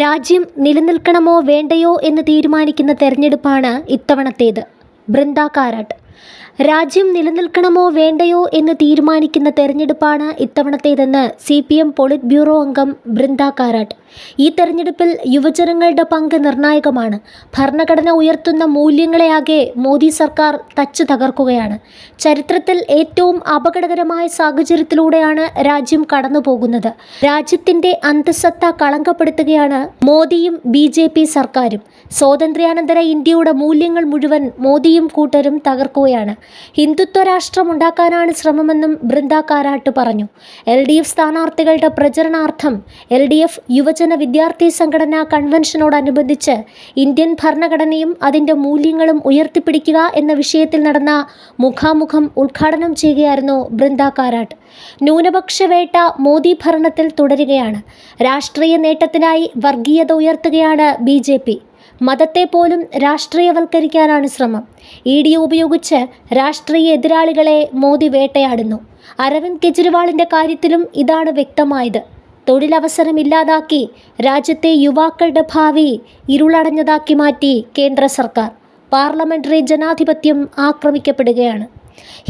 രാജ്യം നിലനിൽക്കണമോ വേണ്ടയോ എന്ന് തീരുമാനിക്കുന്ന തെരഞ്ഞെടുപ്പാണ് ഇത്തവണത്തേത്. ബൃന്ദ കാരാട്ട്. രാജ്യം നിലനിൽക്കണമോ വേണ്ടയോ എന്ന് തീരുമാനിക്കുന്ന തെരഞ്ഞെടുപ്പാണ് ഇത്തവണത്തേതെന്ന് C P M politburo അംഗം ബൃന്ദ കാരാട്ട്. ഈ തെരഞ്ഞെടുപ്പിൽ യുവജനങ്ങളുടെ പങ്ക് നിർണായകമാണ്. ഭരണഘടന ഉയർത്തുന്ന മൂല്യങ്ങളെയാകെ മോദി സർക്കാർ തച്ചു തകർക്കുകയാണ്. ചരിത്രത്തിൽ ഏറ്റവും അപകടകരമായ സാഹചര്യത്തിലൂടെയാണ് രാജ്യം കടന്നുപോകുന്നത്. രാജ്യത്തിന്റെ അന്തസത്ത കളങ്കപ്പെടുത്തുകയാണ് മോദിയും ബി സർക്കാരും. സ്വാതന്ത്ര്യാനന്തര ഇന്ത്യയുടെ മൂല്യങ്ങൾ മുഴുവൻ മോദിയും കൂട്ടരും തകർക്കുകയാണ് ഹിന്ദുത്വ രാഷ്ട്രം ഉണ്ടാക്കാനാണ് ശ്രമമെന്നും ബൃന്ദ കാരാട്ട് പറഞ്ഞു. എൽ ഡി എഫ് സ്ഥാനാർത്ഥികളുടെ പ്രചരണാർത്ഥം എൽ ഡി എഫ് യുവജന വിദ്യാർത്ഥി സംഘടനാ കൺവെൻഷനോടനുബന്ധിച്ച് ഇന്ത്യൻ ഭരണഘടനയും അതിന്റെ മൂല്യങ്ങളും ഉയർത്തിപ്പിടിക്കുക എന്ന വിഷയത്തിൽ നടന്ന മുഖാമുഖം ഉദ്ഘാടനം ചെയ്യുകയായിരുന്നു ബൃന്ദ കാരാട്ട്. ന്യൂനപക്ഷ വേട്ട മോദി ഭരണത്തിൽ തുടരുകയാണ്. രാഷ്ട്രീയ നേട്ടത്തിനായി വർഗീയത ഉയർത്തുകയാണ് ബി മതത്തെ പോലും രാഷ്ട്രീയവൽക്കരിക്കാനാണ് ശ്രമം. ഇ. ഡി. ഉപയോഗിച്ച് രാഷ്ട്രീയ എതിരാളികളെ മോദി വേട്ടയാടുന്നു. അരവിന്ദ് കെജ്രിവാളിന്റെ കാര്യത്തിലും ഇതാണ് വ്യക്തമായത്. തൊഴിലവസരം ഇല്ലാതാക്കി രാജ്യത്തെ യുവാക്കളുടെ ഭാവി ഇരുളടഞ്ഞതാക്കി മാറ്റി കേന്ദ്ര സർക്കാർ. പാർലമെന്ററി ജനാധിപത്യം ആക്രമിക്കപ്പെടുകയാണ്.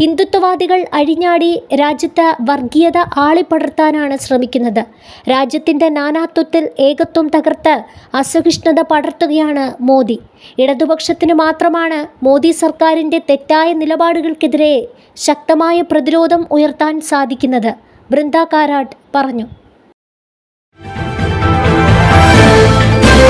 ഹിന്ദുത്വവാദികൾ അഴിഞ്ഞാടി രാജ്യത്ത് വർഗീയത ആളിപ്പടർത്താനാണ് ശ്രമിക്കുന്നത്. രാജ്യത്തിന്റെ നാനാത്വത്തിൽ ഏകത്വം തകർത്ത് അസഹിഷ്ണുത പടർത്തുകയാണ് മോദി. ഇടതുപക്ഷത്തിന് മാത്രമാണ് മോദി സർക്കാരിന്റെ തെറ്റായ നിലപാടുകൾക്കെതിരെ ശക്തമായ പ്രതിരോധം ഉയർത്താൻ സാധിക്കുന്നത്. ബൃന്ദ കാരാട്ട് പറഞ്ഞു.